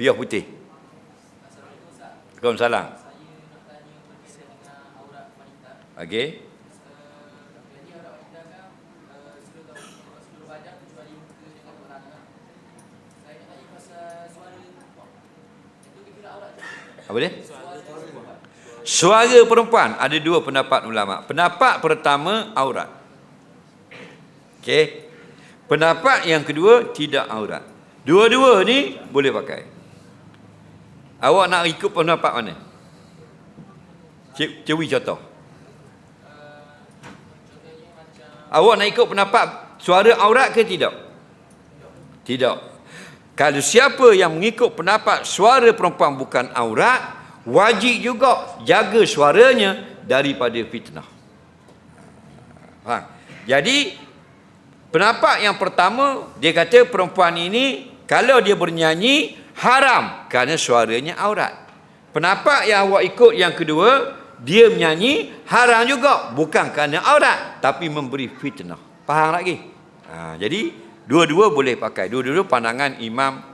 Piyah putih. Waalaikumsalam. Okey. Apa dia? Suara perempuan ada dua pendapat ulama. Pendapat pertama aurat. Okey. Pendapat yang kedua tidak aurat. Dua-dua ni boleh pakai. Awak nak ikut pendapat mana? Cewi contoh. Awak nak ikut pendapat suara aurat ke tidak? Tidak. Kalau siapa yang mengikut pendapat suara perempuan bukan aurat, wajib juga jaga suaranya daripada fitnah. Ha. Jadi pendapat yang pertama dia kata perempuan ini kalau dia bernyanyi haram kerana suaranya aurat. Pendapat yang awak ikut yang kedua dia menyanyi haram juga bukan kerana aurat tapi memberi fitnah. Faham lagi? Ha, jadi dua-dua boleh pakai. Dua-dua pandangan imam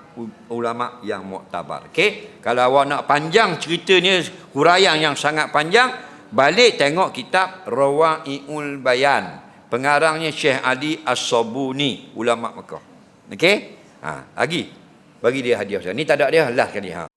ulama yang muktabar. Okey, kalau awak nak panjang ceritanya huraian yang sangat panjang, balik tengok kitab Rawaiul Bayan. Pengarangnya Syekh Ali As-Sabuni, ulama Mekah. Okey? Ha, lagi bagi dia hadiah. Ni tak ada dia, last kali ha.